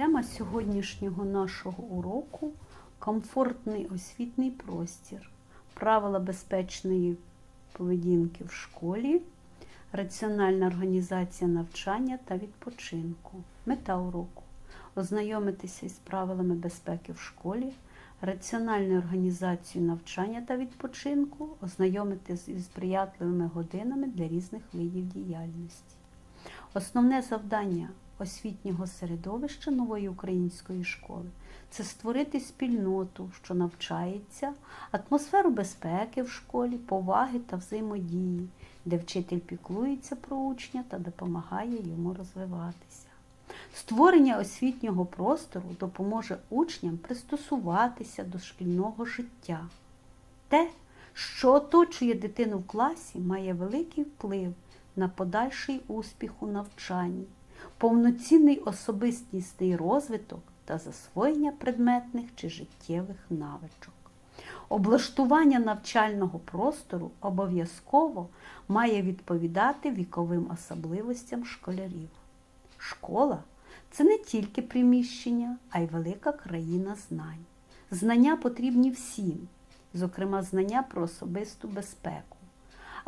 Тема сьогоднішнього нашого уроку комфортний освітній простір, правила безпечної поведінки в школі, раціональна організація навчання та відпочинку. Мета уроку ознайомитися із правилами безпеки в школі, раціональною організацією навчання та відпочинку, ознайомитися із сприятливими годинами для різних видів діяльності. Основне завдання освітнього середовища нової української школи це створити спільноту, що навчається, атмосферу безпеки в школі, поваги та взаємодії, де вчитель піклується про учня та допомагає йому розвиватися. Створення освітнього простору допоможе учням пристосуватися до шкільного життя. Те, що оточує дитину в класі, має великий вплив на подальший успіх у навчанні, повноцінний особистісний розвиток та засвоєння предметних чи життєвих навичок. Облаштування навчального простору обов'язково має відповідати віковим особливостям школярів. Школа це не тільки приміщення, а й велика країна знань. Знання потрібні всім, зокрема, знання про особисту безпеку.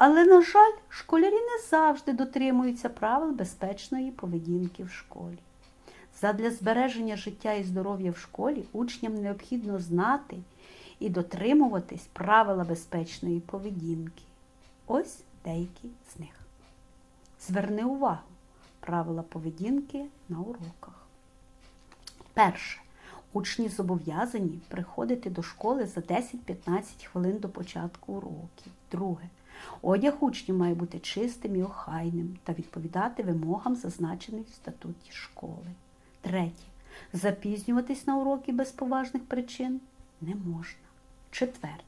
Але, на жаль, школярі не завжди дотримуються правил безпечної поведінки в школі. Задля збереження життя і здоров'я в школі учням необхідно знати і дотримуватись правила безпечної поведінки. Ось деякі з них. Зверни увагу правила поведінки на уроках. Перше. Учні зобов'язані приходити до школи за 10-15 хвилин до початку уроків. Друге. Одяг учнів має бути чистим і охайним та відповідати вимогам, зазначених в статуті школи. Третє. Запізнюватись на уроки без поважних причин не можна. Четверте.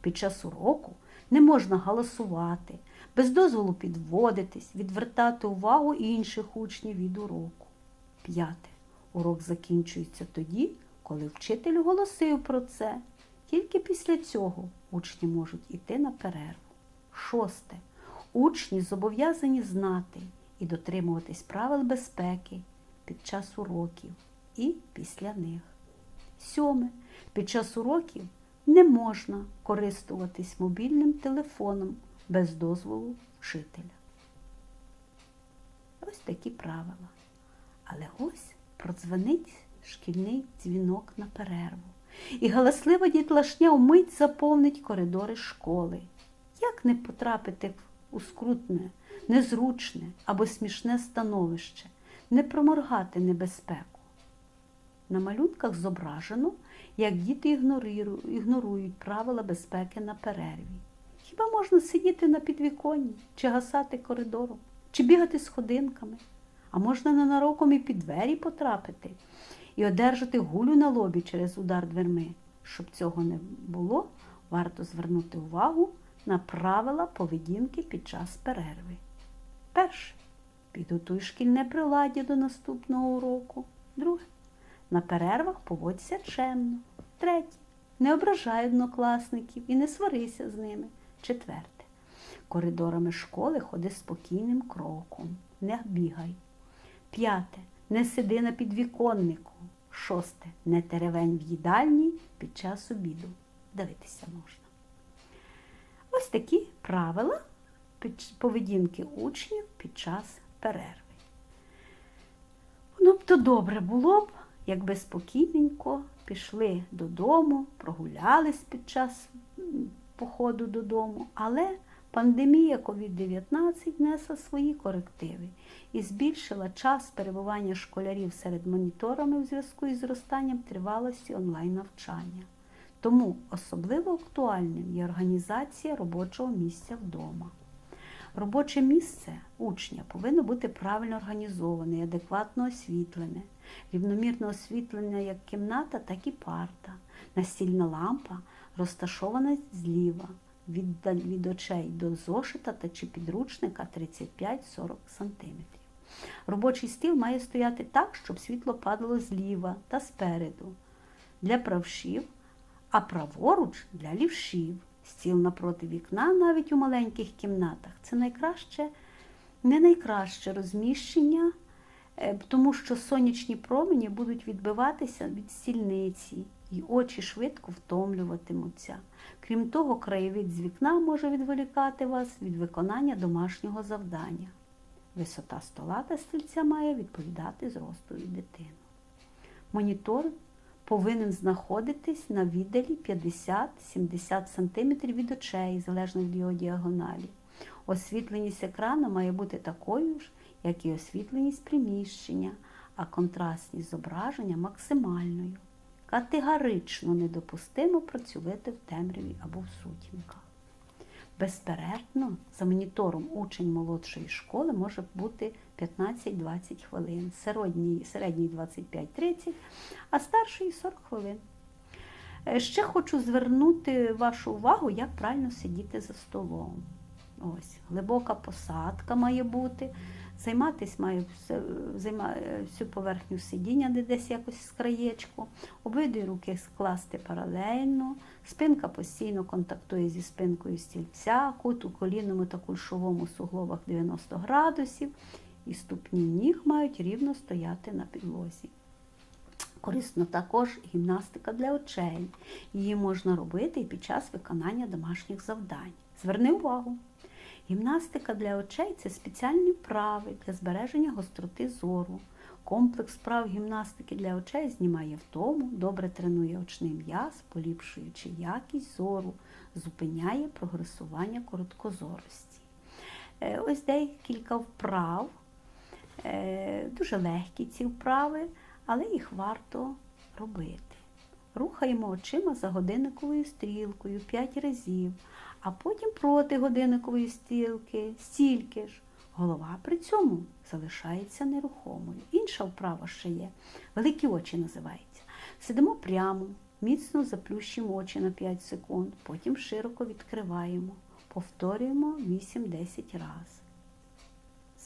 Під час уроку не можна галасувати, без дозволу підводитись, відвертати увагу інших учнів від уроку. П'яте. Урок закінчується тоді, коли вчитель оголосив про це. Тільки після цього учні можуть йти на перерву. Шосте. Учні зобов'язані знати і дотримуватись правил безпеки під час уроків і після них. Сьоме. Під час уроків не можна користуватись мобільним телефоном без дозволу вчителя. Ось такі правила. Але ось продзвонить шкільний дзвінок на перерву. І галаслива дітлашня вмить заповнить коридори школи. Як не потрапити у скрутне, незручне або смішне становище, не проморгати небезпеку? На малюнках зображено, як діти ігнорують правила безпеки на перерві. Хіба можна сидіти на підвіконні, чи гасати коридором, чи бігати сходинками, а можна ненароком і під двері потрапити і одержати гулю на лобі через удар дверми. Щоб цього не було, варто звернути увагу на правила поведінки під час перерви. Перше. Підготуй шкільне приладдя до наступного уроку. Друге. На перервах поводься чемно. Третє. Не ображай однокласників і не сварися з ними. Четверте. Коридорами школи ходи спокійним кроком. Не бігай. П'яте. Не сиди на підвіконнику. Шосте. Не теревень в їдальні під час обіду. Дивитися можна. Ось такі правила поведінки учнів під час перерви. Воно б то добре було б, якби спокійненько пішли додому, прогулялись під час походу додому, але пандемія COVID-19 несла свої корективи і збільшила час перебування школярів серед моніторами у зв'язку із зростанням тривалості онлайн-навчання. Тому особливо актуальним є організація робочого місця вдома. Робоче місце учня повинно бути правильно організоване і адекватно освітлене, рівномірно освітлене як кімната, так і парта. Настільна лампа розташована зліва від, від очей до зошита та чи підручника 35-40 см. Робочий стіл має стояти так, щоб світло падало зліва та спереду. Для правшів а праворуч для лівшів. Стіл напроти вікна, навіть у маленьких кімнатах. Це найкраще, не найкраще розміщення Е, Тому що сонячні промені будуть відбиватися від стільниці, і очі швидко втомлюватимуться. Крім того, краєвид з вікна може відволікати вас від виконання домашнього завдання. Висота стола та стільця має відповідати зросту дитини. Монітор повинен знаходитись на віддалі 50-70 см від очей, залежно від його діагоналі. Освітленість екрану має бути такою ж, як і освітленість приміщення, а контрастність зображення максимальною. Категорично недопустимо працювати в темряві або в сутінках. Безперервно, за монітором учень молодшої школи може бути 15-20 хвилин, середній, середній 25-30, а старший 40 хвилин. Е, Ще хочу звернути вашу увагу, як правильно сидіти за столом. Ось, глибока посадка має бути. Займатись має займа- е, всю поверхню сидіння, де десь якось з краєчку. Обидві руки скласти паралельно. Спинка постійно контактує зі спинкою стільця, кут у колінному та кульшовому суглобах 90 градусів. І ступні ніг мають рівно стояти на підлозі. Корисно також гімнастика для очей. Її можна робити і під час виконання домашніх завдань. Зверни увагу! Гімнастика для очей це спеціальні вправи для збереження гостроти зору. Комплекс вправ гімнастики для очей знімає втому, добре тренує очний м'яз, поліпшуючи якість зору, зупиняє прогресування короткозорості. Е, Ось декілька вправ. Е, Дуже легкі ці вправи, але їх варто робити. Рухаємо очима за годинниковою стрілкою 5 разів, а потім проти годинникової стрілки стільки ж. Голова при цьому залишається нерухомою. Інша вправа ще є. Великі очі називається. Сидимо прямо, міцно заплющуємо очі на 5 секунд, потім широко відкриваємо. Повторюємо 8-10 разів.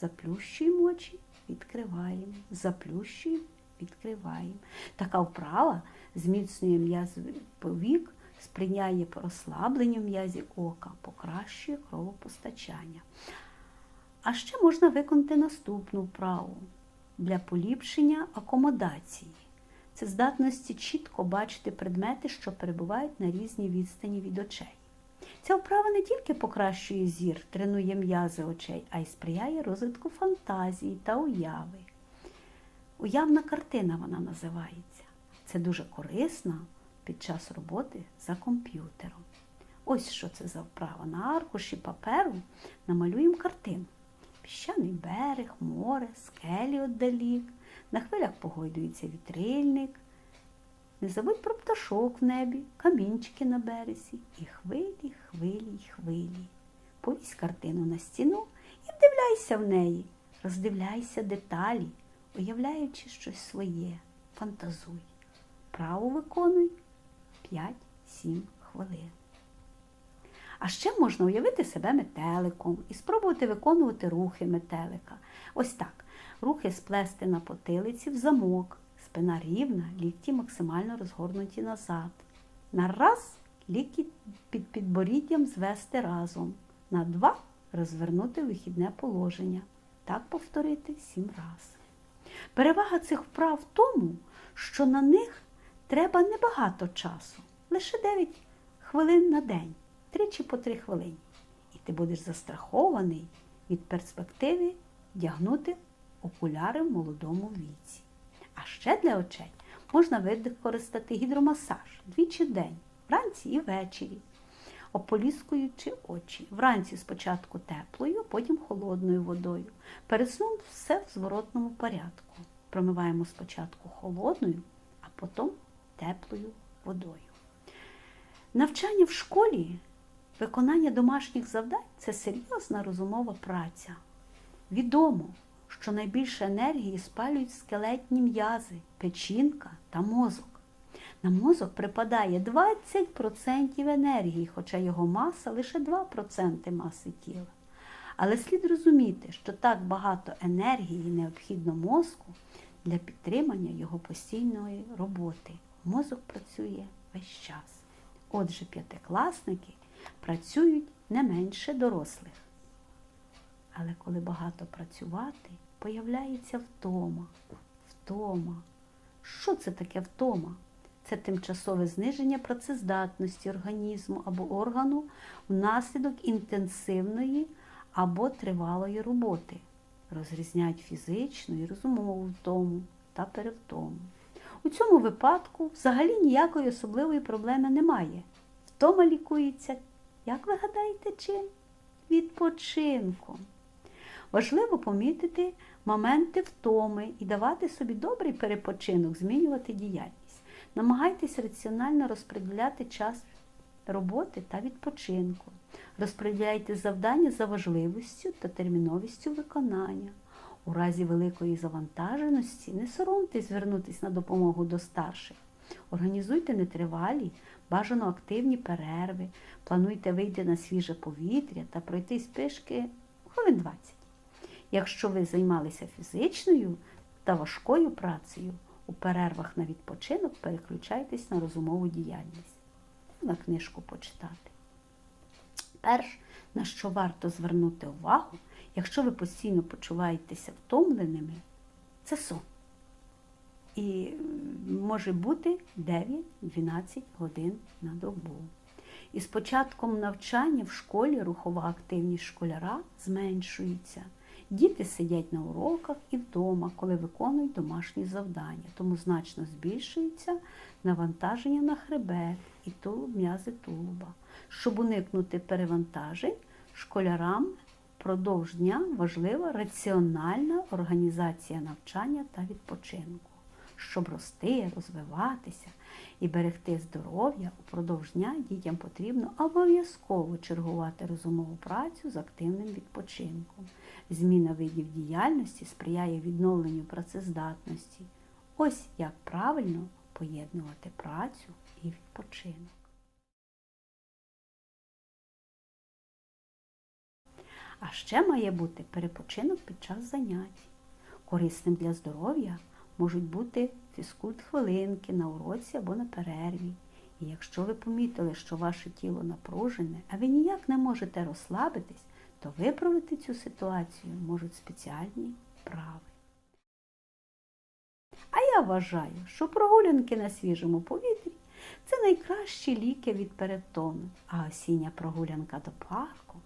Заплющуємо очі, відкриваємо, заплющуємо, відкриваємо. Така вправа зміцнює м'яз повік, сприяє розслабленню м'язів ока, покращує кровопостачання. А ще можна виконати наступну вправу для поліпшення акомодації. Це здатності чітко бачити предмети, що перебувають на різній відстані від очей. Ця вправа не тільки покращує зір, тренує м'язи очей, а й сприяє розвитку фантазії та уяви. Уявна картина вона називається. Це дуже корисно під час роботи за комп'ютером. Ось що це за вправа. На аркуші паперу намалюємо картину. Піщаний берег, море, скелі отдалік. На хвилях погойдується вітрильник. Не забудь про пташок в небі, камінчики на березі, і хвилі, хвилі, хвилі. Повісь картину на стіну і вдивляйся в неї, роздивляйся деталі, уявляючи щось своє, фантазуй. Право виконуй 5-7 хвилин. А ще можна уявити себе метеликом і спробувати виконувати рухи метелика. Ось так. Рухи сплести на потилиці в замок, спина рівна, лікті максимально розгорнуті назад. На раз лікті під підборіддям звести разом. На два розвернути вихідне положення. Так повторити сім разів. Перевага цих вправ в тому, що на них треба небагато часу, лише 9 хвилин на день, тричі по 3 хвилини. І ти будеш застрахований від перспективи вдягнути окуляри в молодому віці. А ще для очей можна використати гідромасаж двічі в день, вранці і ввечері, ополіскуючи очі. Вранці спочатку теплою, потім холодною водою. Перед сном все в зворотному порядку. Промиваємо спочатку холодною, а потім теплою водою. Навчання в школі, виконання домашніх завдань це серйозна розумова праця. Відомо, що найбільше енергії спалюють скелетні м'язи, печінка та мозок. На мозок припадає 20% енергії, хоча його маса лише 2% маси тіла. Але слід розуміти, що так багато енергії необхідно мозку для підтримання його постійної роботи. Мозок працює весь час. Отже, п'ятикласники працюють не менше дорослих. Але коли багато працювати, появляється втома. Втома. Що це таке втома? Це тимчасове зниження працездатності організму або органу внаслідок інтенсивної або тривалої роботи. Розрізняють фізичну і розумову втому та перевтому. У цьому випадку взагалі ніякої особливої проблеми немає. Втома лікується, як ви гадаєте, чим? Відпочинком. Важливо помітити моменти втоми і давати собі добрий перепочинок, змінювати діяльність. Намагайтесь раціонально розподіляти час роботи та відпочинку. Розподіляйте завдання за важливістю та терміновістю виконання. У разі великої завантаженості не соромтесь звернутися на допомогу до старших. Організуйте нетривалі, бажано активні перерви, плануйте вийти на свіже повітря та пройтись пішки хвилин 20. Якщо ви займалися фізичною та важкою працею, у перервах на відпочинок переключайтесь на розумову діяльність, на книжку почитати. Перш, на що варто звернути увагу, якщо ви постійно почуваєтеся втомленими, це сон. І може бути 9-12 годин на добу. І з початком навчання в школі рухова активність школяра зменшується. Діти сидять на уроках і вдома, коли виконують домашні завдання, тому значно збільшується навантаження на хребет і тулуб, м'язи тулуба. Щоб уникнути перевантажень, школярам впродовж дня важлива раціональна організація навчання та відпочинку. Щоб рости, розвиватися і берегти здоров'я, упродовж дня дітям потрібно обов'язково чергувати розумову працю з активним відпочинком. Зміна видів діяльності сприяє відновленню працездатності. Ось як правильно поєднувати працю і відпочинок. А ще має бути перепочинок під час занять. Корисним для здоров'я можуть бути фізкульт-хвилинки на уроці або на перерві. І якщо ви помітили, що ваше тіло напружене, а ви ніяк не можете розслабитись, то виправити цю ситуацію можуть спеціальні вправи. А я вважаю, що прогулянки на свіжому повітрі це найкращі ліки від перетону, а осіння прогулянка до парку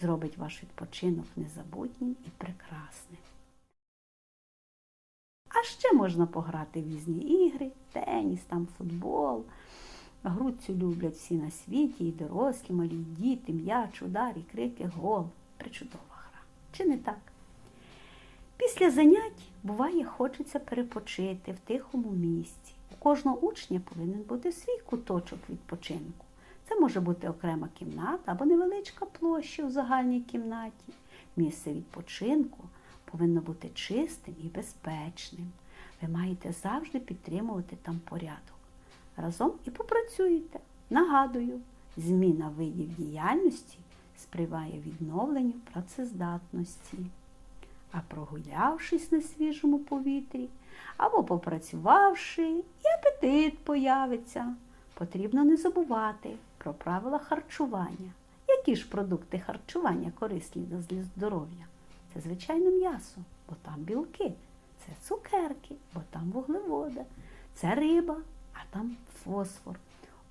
зробить ваш відпочинок незабутнім і прекрасним. А ще можна пограти в різні ігри, теніс, там футбол. Гру цю люблять всі на світі, і дорослі, малі, і діти, м'яч, удар, і крики, гол. Причудова гра. Чи не так? Після занять буває хочеться перепочити в тихому місці. У кожного учня повинен бути свій куточок відпочинку. Це може бути окрема кімната або невеличка площа у загальній кімнаті. Місце відпочинку повинно бути чистим і безпечним. Ви маєте завжди підтримувати там порядок. Разом і попрацюєте. Нагадую, зміна видів діяльності сприяє відновленню працездатності. А прогулявшись на свіжому повітрі або попрацювавши, і апетит появиться. Потрібно не забувати про правила харчування. Які ж продукти харчування корисні для здоров'я? Це, звичайно, м'ясо, бо там білки, це цукерки, бо там вуглеводи, це риба, а там фосфор.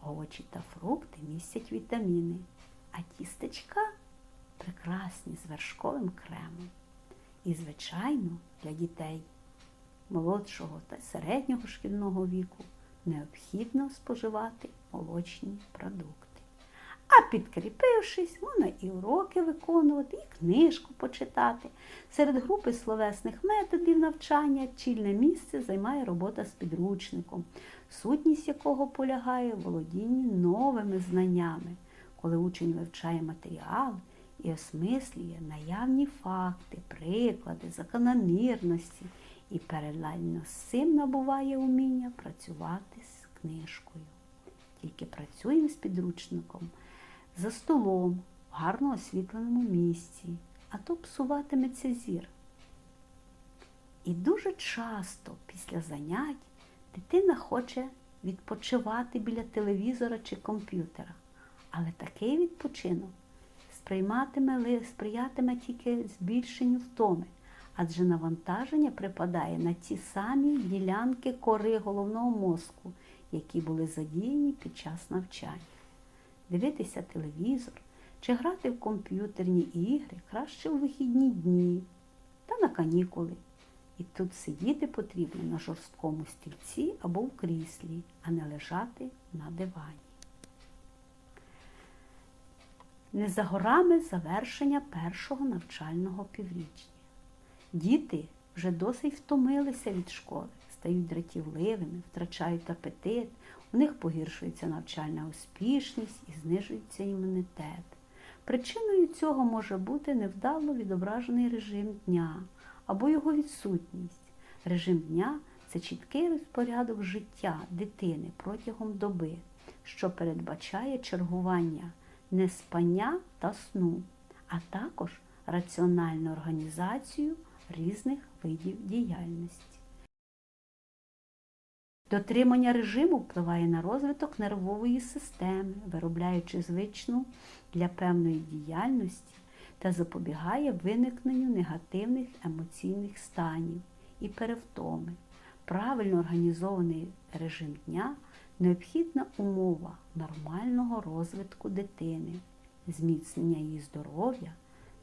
Овочі та фрукти містять вітаміни, а тістечка прекрасні з вершковим кремом. І, звичайно, для дітей молодшого та середнього шкільного віку необхідно споживати молочні продукти. А підкріпившись, можна і уроки виконувати, і книжку почитати. Серед групи словесних методів навчання чільне місце займає робота з підручником, сутність якого полягає в володінні новими знаннями, коли учень вивчає матеріал і осмислює наявні факти, приклади, закономірності і паралельно з цим набуває уміння працювати з книжкою. Тільки працюємо з підручником за столом в гарно освітленому місці, а то псуватиметься зір. І дуже часто після занять дитина хоче відпочивати біля телевізора чи комп'ютера, але такий відпочинок сприйматиме, сприятиме тільки збільшенню втоми, адже навантаження припадає на ті самі ділянки кори головного мозку, які були задіяні під час навчання. Дивитися телевізор чи грати в комп'ютерні ігри краще у вихідні дні та на канікули. І тут сидіти потрібно на жорсткому стільці або в кріслі, а не лежати на дивані. Не за горами завершення першого навчального піврічня. Діти вже досить втомилися від школи, стають дратівливими, втрачають апетит, у них погіршується навчальна успішність і знижується імунітет. Причиною цього може бути невдало відображений режим дня або його відсутність. Режим дня це чіткий розпорядок життя дитини протягом доби, що передбачає чергування неспання та сну, а також раціональну організацію різних видів діяльності. Дотримання режиму впливає на розвиток нервової системи, виробляючи звичну для певної діяльності та запобігає виникненню негативних емоційних станів і перевтоми. Правильно організований режим дня необхідна умова нормального розвитку дитини, зміцнення її здоров'я,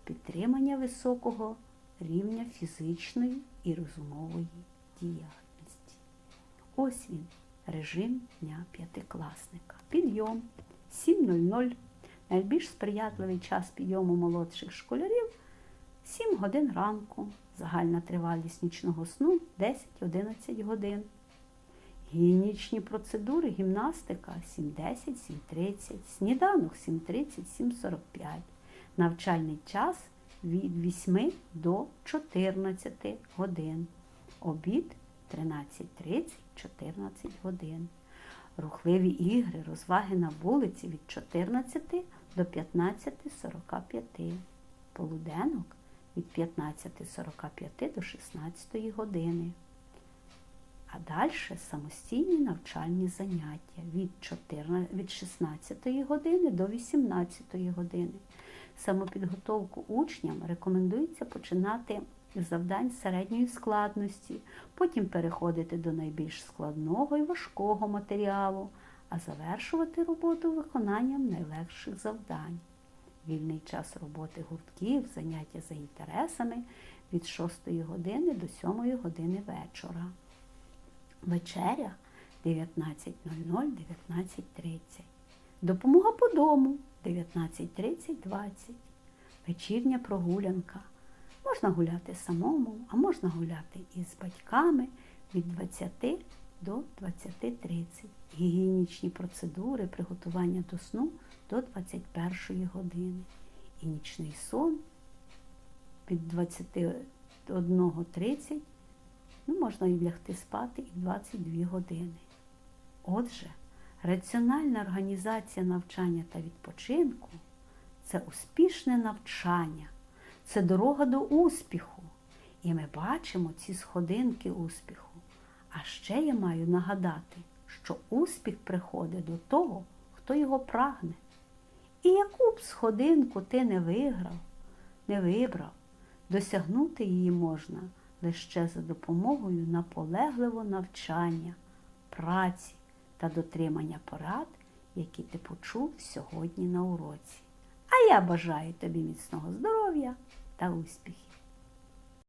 підтримання високого рівня фізичної і розумової діяльності. Ось він, режим дня п'ятикласника. Підйом 7.00. Найбільш сприятливий час підйому молодших школярів 7 годин ранку. Загальна тривалість нічного сну 10-11 годин. Гігієнічні процедури, гімнастика 7.10, 7.30, сніданок 7.30, 7.45. Навчальний час від 8 до 14 годин. Обід 13.30, 14 годин. Рухливі ігри, розваги на вулиці від 14 до 15.45. Полуденок від 15.45 до 16 години. А далі самостійні навчальні заняття від 14, від 16 години до 18 години. Самопідготовку учням рекомендується починати завдань середньої складності, потім переходити до найбільш складного і важкого матеріалу, а завершувати роботу виконанням найлегших завдань. Вільний час роботи гуртків, заняття за інтересами від 6 години до 7 години вечора. Вечеря 19.00, 19.30. Допомога по дому 19.30, 20. Вечірня прогулянка. Можна гуляти самому, а можна гуляти із батьками від 20 до 20.30. Гігієнічні процедури, приготування до сну до 21 години. І нічний сон від 21.30 ну, можна і лягти спати і 22 години. Отже, раціональна організація навчання та відпочинку це успішне навчання, це дорога до успіху. І ми бачимо ці сходинки успіху. А ще я маю нагадати, що успіх приходить до того, хто його прагне. І яку б сходинку ти не виграв, не вибрав, досягнути її можна лише за допомогою наполегливого навчання, праці та дотримання порад, які ти почув сьогодні на уроці. А я бажаю тобі міцного здоров'я та успіхів!